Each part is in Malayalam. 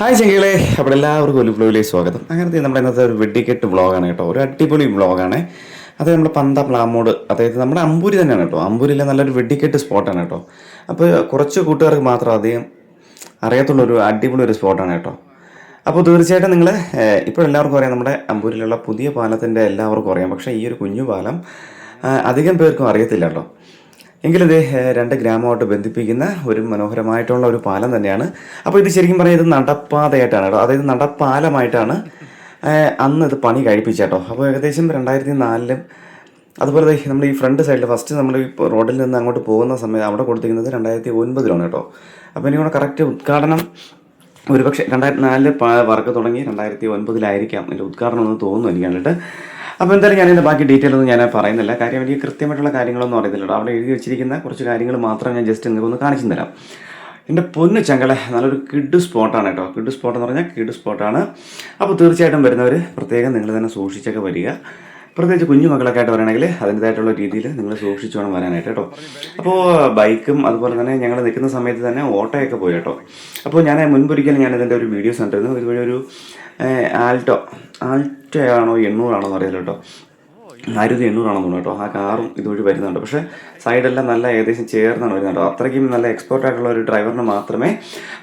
ഹായ് ചെങ്കികളെ. അപ്പോൾ എല്ലാവർക്കും ഒരു വ്ലോഗിലേക്ക് സ്വാഗതം. അങ്ങനത്തെ നമ്മുടെ ഇന്നത്തെ ഒരു വെടിക്കെട്ട് വ്ളോഗാണ് കേട്ടോ. ഒരു അടിപൊളി വ്ളോഗാണ്. അതായത് നമ്മുടെ പന്ത പ്ലാമോട് അതായത് നമ്മുടെ അമ്പൂരി തന്നെയാണ് കേട്ടോ. അമ്പൂരിയിലെ നല്ലൊരു വെടിക്കെട്ട് സ്പോട്ടാണ് കേട്ടോ. അപ്പോൾ കുറച്ച് കൂട്ടുകാർക്ക് മാത്രം അധികം അറിയത്തുള്ള ഒരു അടിപൊളി ഒരു സ്പോട്ടാണ് കേട്ടോ. അപ്പോൾ തീർച്ചയായിട്ടും നിങ്ങൾ ഇപ്പോൾ എല്ലാവർക്കും അറിയാം നമ്മുടെ അമ്പൂരിലുള്ള പുതിയ പാലത്തിന്റെ എല്ലാവർക്കും അറിയാം. പക്ഷേ ഈ ഒരു കുഞ്ഞു പാലം അധികം പേർക്കും അറിയത്തില്ല കേട്ടോ. എങ്കിലും രണ്ട് ഗ്രാമമായിട്ട് ബന്ധിപ്പിക്കുന്ന ഒരു മനോഹരമായിട്ടുള്ള ഒരു പാലം തന്നെയാണ്. അപ്പോൾ ഇത് ശരിക്കും പറഞ്ഞാൽ ഇത് നടപ്പാതയായിട്ടാണ് കേട്ടോ. അതായത് നടപ്പാലമായിട്ടാണ് അന്ന് ഇത് പണി കഴിപ്പിച്ചേട്ടോ. അപ്പോൾ ഏകദേശം രണ്ടായിരത്തി നാലിലും അതുപോലെ നമ്മൾ ഈ ഫ്രണ്ട് സൈഡിൽ ഫസ്റ്റ് നമ്മൾ ഈ റോഡിൽ നിന്ന് അങ്ങോട്ട് പോകുന്ന സമയത്ത് അവിടെ കൊടുത്തിരിക്കുന്നത് രണ്ടായിരത്തി ഒൻപതിലാണ് കേട്ടോ അപ്പോൾ എനിക്ക് കറക്റ്റ് ഉദ്ഘാടനം ഒരുപക്ഷെ രണ്ടായിരത്തി നാലിൽ വർക്ക് തുടങ്ങി രണ്ടായിരത്തി ഒൻപതിലായിരിക്കാം അതിന്റെ ഉദ്ഘാടനം എന്ന് തോന്നുന്നു എനിക്ക് കണ്ടിട്ട്. അപ്പോൾ എന്തായാലും ഞാനിതിന്റെ ബാക്കി ഡീറ്റെയിൽ ഒന്നും ഞാൻ പറയുന്നില്ല. കാര്യം എനിക്ക് കൃത്യമായിട്ടുള്ള കാര്യങ്ങളൊന്നും അറിയത്തില്ല. അവിടെ എഴുതി വെച്ചിരിക്കുന്ന കുറച്ച് കാര്യങ്ങൾ മാത്രം ഞാൻ ജസ്റ്റ് നിങ്ങൾക്ക് ഒന്ന് കാണിച്ചു തരാം. എന്റെ പൊന്നു ചങ്കളെ നല്ലൊരു കിഡ് സ്പോട്ടാണ് കേട്ടോ. കിഡ് സ്പോട്ട് എന്ന് പറഞ്ഞാൽ കിഡ് സ്പോട്ടാണ് അപ്പോൾ തീർച്ചയായിട്ടും വരുന്നവർ പ്രത്യേകം നിങ്ങൾ തന്നെ സൂക്ഷിച്ചൊക്കെ വരിക. പ്രത്യേകിച്ച് കുഞ്ഞു മക്കളൊക്കെ ആയിട്ട് വരണമെങ്കിൽ അതിന്റെതായിട്ടുള്ള രീതിയിൽ നിങ്ങൾ സൂക്ഷിച്ചു വേണം വരാനായിട്ട് കേട്ടോ. അപ്പോൾ ബൈക്കും അതുപോലെ തന്നെ ഞങ്ങൾ നിൽക്കുന്ന സമയത്ത് തന്നെ ഓട്ടോയൊക്കെ പോയി കേട്ടോ. അപ്പോൾ ഞാൻ മുൻപൊരിക്കലും ഞാൻ ഇതിന്റെ ഒരു വീഡിയോസ് കണ്ടിരുന്നു. ഇതുവഴി ഒരു ആൾട്ടോ ആണോ എണ്ണൂറാണോ എന്ന് അറിയില്ല കേട്ടോ. ആയിരത്തി എണ്ണൂറാണെന്ന് തോന്നുന്നു കേട്ടോ. ആ കാറും ഇതുവഴി വരുന്നുണ്ട്. പക്ഷേ സൈഡെല്ലാം നല്ല ഏകദേശം ചേർന്നാണ് വരുന്നത് കേട്ടോ. അത്രയ്ക്കും നല്ല എക്സ്പോർട്ട് ആയിട്ടുള്ള ഒരു ഡ്രൈവറിന് മാത്രമേ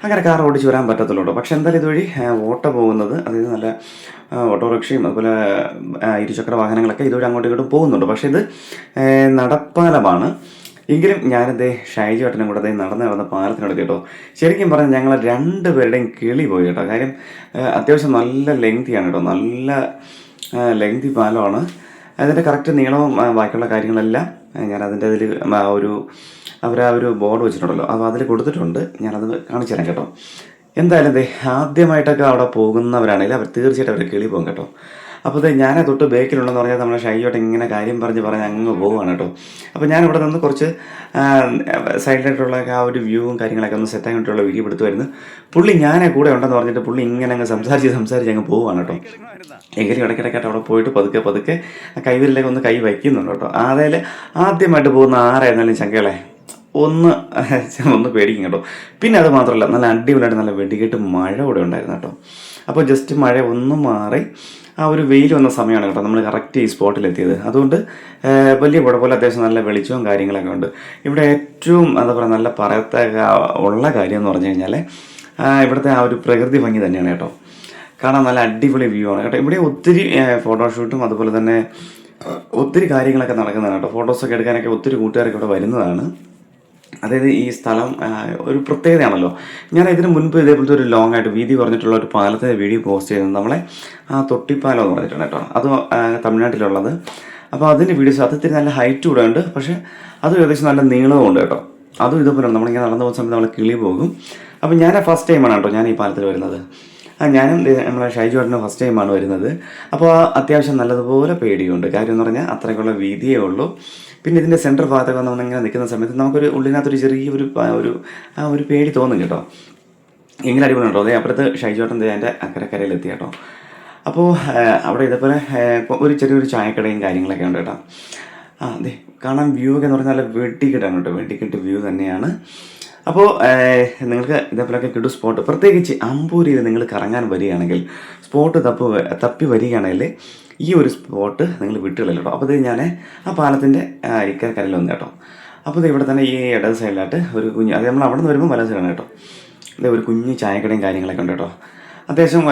അങ്ങനെ കാർ ഓടിച്ച് വരാൻ പറ്റത്തുള്ളൂ പക്ഷേ എന്തായാലും ഇതുവഴി ഓട്ടോ പോകുന്നത് അതായത് നല്ല ഓട്ടോറിക്ഷയും അതുപോലെ ഇരുചക്ര വാഹനങ്ങളൊക്കെ ഇതുവഴി അങ്ങോട്ടും ഇങ്ങോട്ടും പോകുന്നുണ്ട്. പക്ഷേ ഇത് നടപ്പാലമാണ്. എങ്കിലും ഞാനിതേ ഷൈജി ഏട്ടനും കൂടെ അതേ നടന്ന് നടന്ന പാലത്തിനോട് കേട്ടോ. ശരിക്കും പറഞ്ഞാൽ ഞങ്ങൾ രണ്ടുപേരുടെയും കിളി പോയി കേട്ടോ. കാര്യം അത്യാവശ്യം നല്ല ലെങ്തിയാണ് കേട്ടോ. നല്ല ലെങ്തി പാലമാണ്. അതിന്റെ കറക്റ്റ് നീളവും ബാക്കിയുള്ള കാര്യങ്ങളെല്ലാം ഞാൻ അതിന്റെ അതിൽ ഒരു അവർ ആ ഒരു ബോർഡ് വെച്ചിട്ടുണ്ടല്ലോ അപ്പോൾ അതിൽ കൊടുത്തിട്ടുണ്ട്. ഞാനത് കാണിച്ചു തരാം കേട്ടോ. എന്തായാലും ദേ ആദ്യമായിട്ടൊക്കെ അവിടെ പോകുന്നവരാണെങ്കിൽ അവർ തീർച്ചയായിട്ടും അവർ കിളി പോകും കേട്ടോ. അപ്പോൾ ദേ ഞാനെ തൊട്ട് ബേക്കിലുണ്ടെന്ന് പറഞ്ഞാൽ നമ്മുടെ ഷൈയോട്ട് ഇങ്ങനെ കാര്യം പറഞ്ഞ് പറഞ്ഞ് അങ്ങ് പോവുകയാണ് കേട്ടോ. അപ്പോൾ ഞാൻ ഇവിടെ നിന്ന് കുറച്ച് സൈഡിലായിട്ടുള്ള ആ ഒരു വ്യൂവും കാര്യങ്ങളൊക്കെ ഒന്ന് സെറ്റ് ആയിട്ടുള്ള വീഡിയോ എടുത്തുമായിരുന്നു പുള്ളി ഞാനേ കൂടെ ഉണ്ടെന്ന് പറഞ്ഞിട്ട് പുള്ളി ഇങ്ങനെ അങ്ങ് സംസാരിച്ച് സംസാരിച്ച് അങ്ങ് പോവുകയാണ് കേട്ടോ. എങ്കിലും ഇടയ്ക്കിടയ്ക്കായിട്ട് അവിടെ പോയിട്ട് പതുക്കെ പതുക്കെ കൈവിരലേക്ക് ഒന്ന് കൈ വയ്ക്കുന്നുണ്ട് കേട്ടോ. അതായത് ആദ്യമായിട്ട് പോകുന്ന ആരായിരുന്നാലും ചങ്കകളെ ഒന്ന് ഒന്ന് പേടിക്കും കേട്ടോ. പിന്നെ അത് മാത്രമല്ല നല്ല അടിപൊളിയായിട്ട് നല്ല വെടികെട്ട് മഴ കൂടെ ഉണ്ടായിരുന്നു കേട്ടോ. അപ്പോൾ ജസ്റ്റ് മഴ ഒന്ന് മാറി ആ ഒരു വെയിൽ വന്ന സമയമാണ് കേട്ടോ നമ്മൾ കറക്റ്റ് ഈ സ്പോട്ടിലെത്തിയത് അതുകൊണ്ട് വലിയ കുഴപ്പമില്ല അത്യാവശ്യം നല്ല വെളിച്ചവും കാര്യങ്ങളൊക്കെ ഉണ്ട്. ഇവിടെ ഏറ്റവും എന്താ പറയുക നല്ല പറയത്തക്ക ഉള്ള കാര്യം എന്ന് പറഞ്ഞു കഴിഞ്ഞാൽ ഇവിടുത്തെ ആ ഒരു പ്രകൃതി ഭംഗി തന്നെയാണ് കേട്ടോ. കാണാൻ നല്ല അടിപൊളി വ്യൂ ആണ് കേട്ടോ. ഇവിടെ ഒത്തിരി ഫോട്ടോഷൂട്ടും അതുപോലെ തന്നെ ഒത്തിരി കാര്യങ്ങളൊക്കെ നടക്കുന്നതാണ് കേട്ടോ. ഫോട്ടോസൊക്കെ എടുക്കാനൊക്കെ ഒത്തിരി കൂട്ടുകാരൊക്കെ ഇവിടെ വരുന്നതാണ്. അതായത് ഈ സ്ഥലം ഒരു പ്രത്യേകതയാണല്ലോ. ഞാൻ ഇതിന് മുൻപ് ഇതേപോലത്തെ ഒരു ലോങ് ആയിട്ട് വീതി കുറഞ്ഞിട്ടുള്ള ഒരു പാലത്തെ വീഡിയോ പോസ്റ്റ് ചെയ്തത് നമ്മളെ ആ തൊട്ടിപ്പാലം എന്ന് പറഞ്ഞിട്ടുണ്ട് കേട്ടോ. അത് തമിഴ്നാട്ടിലുള്ളത്. അപ്പോൾ അതിന്റെ വീഡിയോ സത്യത്തിൽ നല്ല ഹൈറ്റ് കൂടെ ഉണ്ട്. പക്ഷേ അത് ഏകദേശം നല്ല നീളവും ഉണ്ട് കേട്ടോ. അതും ഇതുപോലെ നമ്മളിങ്ങനെ നടന്നു പോകുന്ന സമയത്ത് നമ്മൾ കിളി പോകും. അപ്പോൾ ഞാൻ ഫസ്റ്റ് ടൈമാണ് കേട്ടോ ഞാൻ ഈ പാലത്തിൽ വരുന്നത്. ഞാനും നമ്മളെ ഷൈജു ഏട്ടനും ഫസ്റ്റ് ടൈമാണ് വരുന്നത്. അപ്പോൾ അത്യാവശ്യം നല്ലതുപോലെ പേടിയുണ്ട്. കാര്യം എന്ന് പറഞ്ഞാൽ അത്രയ്ക്കുള്ള വീതിയേ ഉള്ളൂ. പിന്നെ ഇതിന്റെ സെന്റർ ഭാഗത്തൊക്കെ നമ്മൾ ഇങ്ങനെ നിൽക്കുന്ന സമയത്ത് നമുക്കൊരു ഉള്ളിനകത്തൊരു ചെറിയൊരു ഒരു ആ ഒരു പേടി തോന്നും കേട്ടോ. എങ്കിലും അടിപൊളി ഉണ്ടോ അതെ അപ്പുറത്ത് ഷൈജോട്ടൻ എന്റെ അക്കരക്കരയിലെത്തി കേട്ടോ. അപ്പോൾ അവിടെ ഇതേപോലെ ഒരു ചെറിയൊരു ചായക്കടയും കാര്യങ്ങളൊക്കെ ഉണ്ട് കേട്ടോ. ആ അതെ കാണാൻ വ്യൂ ഒക്കെ എന്ന് പറഞ്ഞാൽ നല്ല വെട്ടിക്കെട്ടാണ് കേട്ടോ. വെട്ടിക്കെട്ട് വ്യൂ തന്നെയാണ്. അപ്പോൾ നിങ്ങൾക്ക് ഇതേപോലെയൊക്കെ കിട്ടും സ്പോട്ട്. പ്രത്യേകിച്ച് അമ്പൂരിയിൽ നിങ്ങൾ കറങ്ങാൻ വരികയാണെങ്കിൽ സ്പോട്ട് തപ്പ് തപ്പി വരികയാണെങ്കിൽ ഈ ഒരു സ്പോട്ട് നിങ്ങൾ വിട്ടുകളില്ല കേട്ടോ. അപ്പോൾ ഇത് ഞാൻ ആ പാലത്തിന്റെ ഇക്കരക്കരയിൽ വന്നു കേട്ടോ. അപ്പോൾ ഇത് ഇവിടെ തന്നെ ഈ ഇടത് സൈഡിലായിട്ട് ഒരു കുഞ്ഞ് അത് നമ്മൾ അവിടെ നിന്ന് വരുമ്പോൾ വലത് സൈഡാണ് കേട്ടോ. ഇത് ഒരു കുഞ്ഞ് ചായക്കടയും കാര്യങ്ങളൊക്കെ ഉണ്ട് കേട്ടോ. അത്യാവശ്യം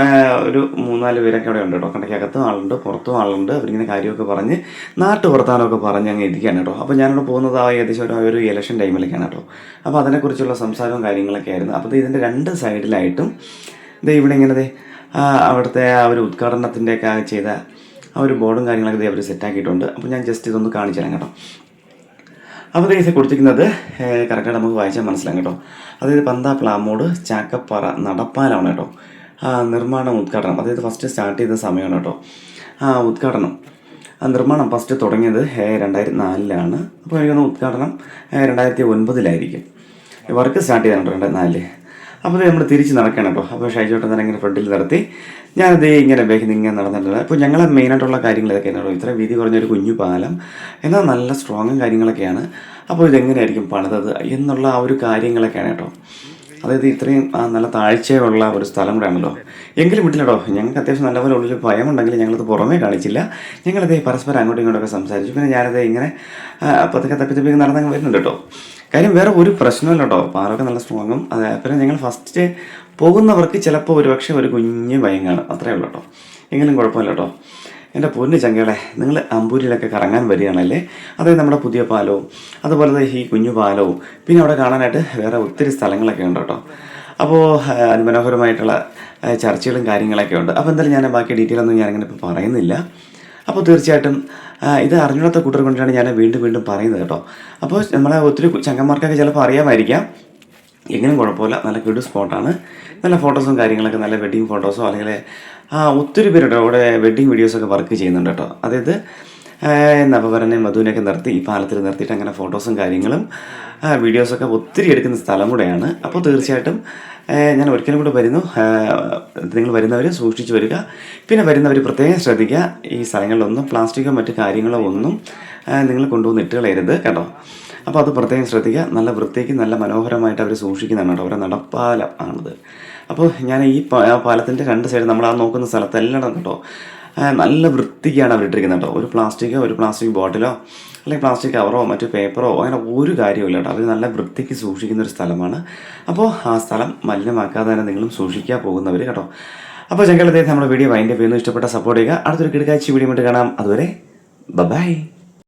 ഒരു മൂന്നാൽ പേരൊക്കെ അവിടെ ഉണ്ട് കേട്ടോ. കണ്ടയ്ക്കകത്തും ആളുണ്ട് പുറത്തും ആളുണ്ട്. അവരിങ്ങനെ കാര്യമൊക്കെ പറഞ്ഞ് നാട്ടു വർത്താനമൊക്കെ പറഞ്ഞ് അങ്ങ് ഇരിക്കുകയാണ് കേട്ടോ. അപ്പോൾ ഞാനിവിടെ പോകുന്നത് ആ ഏകദേശം ഒരു ഒരു ഇലക്ഷൻ ടൈമിലൊക്കെയാണ് കേട്ടോ. അപ്പോൾ അതിനെക്കുറിച്ചുള്ള സംസാരവും കാര്യങ്ങളൊക്കെ ആയിരുന്നു. അപ്പോൾ ഇത് ഇതിന്റെ രണ്ട് സൈഡിലായിട്ടും ഇത് ഇവിടെ ഇങ്ങനെ അവിടുത്തെ ആ ഒരു ഉദ്ഘാടനത്തിന്റെയൊക്കെ ചെയ്ത ആ ഒരു ബോർഡും കാര്യങ്ങളൊക്കെ അവർ സെറ്റാക്കിയിട്ടുണ്ട്. അപ്പോൾ ഞാൻ ജസ്റ്റ് ഇതൊന്ന് കാണിച്ചു തരാം കേട്ടോ അപ്പോൾ ഇത് കൊടുത്തിരിക്കുന്നത് കറക്റ്റായിട്ട് നമുക്ക് വായിച്ചാൽ മനസ്സിലാകും കേട്ടോ. അതായത് പന്ത പ്ലാമോട് ചാക്കപ്പാറ നടപ്പാലാണ് കേട്ടോ. നിർമ്മാണം ഉദ്ഘാടനം. അതായത് ഫസ്റ്റ് സ്റ്റാർട്ട് ചെയ്ത സമയമാണ് കേട്ടോ. ആ ഉദ്ഘാടനം. ആ നിർമ്മാണം ഫസ്റ്റ് തുടങ്ങിയത് രണ്ടായിരത്തി നാലിലാണ് അപ്പോൾ തോന്നുന്നു ഉദ്ഘാടനം രണ്ടായിരത്തി ഒൻപതിലായിരിക്കും വർക്ക് സ്റ്റാർട്ട് ചെയ്താണ് രണ്ടായിരത്തി നാലിൽ അപ്പോൾ നമ്മൾ തിരിച്ച് നടക്കണം കേട്ടോ. അപ്പോൾ ഷൈജോട്ടൻ തന്നെ ഇങ്ങനെ ഫ്രണ്ടിൽ നിർത്തി. ഞാനത് ഇങ്ങനെ ബാക്കിൽ ഇങ്ങനെ നടന്നിട്ടുണ്ട്. അപ്പോൾ ഞങ്ങളെ മെയിനായിട്ടുള്ള കാര്യങ്ങൾ ഇതൊക്കെയാണ് കേട്ടോ. ഇത്ര വീതി കുറഞ്ഞൊരു കുഞ്ഞു പാലം. എന്നാൽ നല്ല സ്ട്രോങ്ങും കാര്യങ്ങളൊക്കെയാണ്. അപ്പോൾ ഇതെങ്ങനെയായിരിക്കും പണിതത് എന്നുള്ള ആ ഒരു കാര്യങ്ങളൊക്കെയാണ് കേട്ടോ. അതായത് ഇത്രയും നല്ല താഴ്ചയുള്ള ഒരു സ്ഥലം കൂടെയാണല്ലോ. എങ്കിലും വിട്ടില്ലടോ ഞങ്ങൾക്ക് അത്യാവശ്യം നല്ലപോലെ ഉള്ളിൽ ഭയമുണ്ടെങ്കിലും ഞങ്ങളത് പുറമേ കാണിച്ചില്ല. ഞങ്ങളത് പരസ്പരം അങ്ങോട്ടും ഇങ്ങോട്ടൊക്കെ സംസാരിച്ചു. പിന്നെ ഞാനത് ഇങ്ങനെ തപ്പി തപ്പി നടന്നങ്ങ് വരുന്നുണ്ട് കേട്ടോ. കാര്യം വേറെ ഒരു പ്രശ്നമില്ല കേട്ടോ പാറൊക്കെ നല്ല സ്ട്രോങ്ങും അതെ പിന്നെ ഞങ്ങൾ ഫസ്റ്റ് പോകുന്നവർക്ക് ചിലപ്പോൾ ഒരുപക്ഷേ ഒരു കുഞ്ഞ് ഭയം കാണും അത്രേ ഉള്ളൂ കേട്ടോ. എങ്കിലും കുഴപ്പമില്ല കേട്ടോ. എന്റെ പൊന്നു ചങ്ങളെ നിങ്ങൾ അമ്പൂരിയിലൊക്കെ കറങ്ങാൻ വരികയാണല്ലേ? അതായത് നമ്മുടെ പുതിയ പാലവും അതുപോലെ തന്നെ ഈ കുഞ്ഞു പാലവും. പിന്നെ അവിടെ കാണാനായിട്ട് വേറെ ഒത്തിരി സ്ഥലങ്ങളൊക്കെ ഉണ്ട് കേട്ടോ. അപ്പോൾ അതിമനോഹരമായിട്ടുള്ള ചർച്ചകളും കാര്യങ്ങളൊക്കെ ഉണ്ട്. അപ്പോൾ എന്തായാലും ഞാൻ ബാക്കി ഡീറ്റെയിൽ ഒന്നും ഞാനിങ്ങനെ ഇപ്പോൾ പറയുന്നില്ല. അപ്പോൾ തീർച്ചയായിട്ടും ഇത് അറിഞ്ഞിടത്ത കൂട്ടർ കൊണ്ടാണ് ഞാൻ വീണ്ടും വീണ്ടും പറയുന്നത് കേട്ടോ. അപ്പോൾ നമ്മളെ ഒത്തിരി ചങ്ങന്മാർക്കൊക്കെ ചിലപ്പോൾ അറിയാമായിരിക്കാം. എങ്കിലും കുഴപ്പമില്ല നല്ല കിടു സ്പോട്ടാണ് നല്ല ഫോട്ടോസും കാര്യങ്ങളൊക്കെ നല്ല വെഡ്ഡിങ് ഫോട്ടോസോ അല്ലെങ്കിൽ ആ ഒത്തിരി പേരുടെ അവിടെ വെഡ്ഡിങ് വീഡിയോസൊക്കെ വർക്ക് ചെയ്യുന്നുണ്ട് കേട്ടോ. അതായത് നവവരനെ മധുവിനെയൊക്കെ നിർത്തി ഈ പാലത്തിൽ നിർത്തിയിട്ട് അങ്ങനെ ഫോട്ടോസും കാര്യങ്ങളും വീഡിയോസൊക്കെ ഒത്തിരി എടുക്കുന്ന സ്ഥലം കൂടെയാണ്. അപ്പോൾ തീർച്ചയായിട്ടും ഞാൻ ഒരിക്കലും കൂടെ വരുന്നു. നിങ്ങൾ വരുന്നവർ സൂക്ഷിച്ച് വരിക. പിന്നെ വരുന്നവർ പ്രത്യേകം ശ്രദ്ധിക്കുക. ഈ സ്ഥലങ്ങളിലൊന്നും പ്ലാസ്റ്റിക്കോ മറ്റു കാര്യങ്ങളോ ഒന്നും നിങ്ങൾ കൊണ്ടുവന്ന് ഇട്ട് കളയരുത് കേട്ടോ. അപ്പോൾ അത് പ്രത്യേകം ശ്രദ്ധിക്കുക. നല്ല വൃത്തിക്ക് നല്ല മനോഹരമായിട്ട് അവർ സൂക്ഷിക്കുന്നതാണ് കേട്ടോ. അവരുടെ നടപ്പാലം ആണത്. അപ്പോൾ ഞാൻ ഈ പാലത്തിന്റെ രണ്ട് സൈഡ് നമ്മൾ ആ നോക്കുന്ന സ്ഥലത്തെല്ലാം കേട്ടോ നല്ല വൃത്തിക്കാണ് അവർ ഇട്ടിരിക്കുന്നത് കേട്ടോ. ഒരു പ്ലാസ്റ്റിക്കോ ഒരു പ്ലാസ്റ്റിക് ബോട്ടിലോ അല്ലെങ്കിൽ പ്ലാസ്റ്റിക് കവറോ മറ്റു പേപ്പറോ അങ്ങനെ ഒരു കാര്യമില്ല കേട്ടോ. അവർ നല്ല വൃത്തിക്ക് സൂക്ഷിക്കുന്ന ഒരു സ്ഥലമാണ്. അപ്പോൾ ആ സ്ഥലം മലിനമാക്കാതെ തന്നെ നിങ്ങളും സൂക്ഷിക്കാൻ പോകുന്നവർ കേട്ടോ. അപ്പോൾ ചെങ്കലത്തെ നമ്മുടെ വീഡിയോ വൈൻഡപ്പ് ചെയ്യുന്നു. ഇഷ്ടപ്പെട്ട സപ്പോർട്ട് ചെയ്യുക. അടുത്തൊരു കിടക്കാഴ്ച വീഡിയോ ആയിട്ട് കാണാം. അതുവരെ ബൈ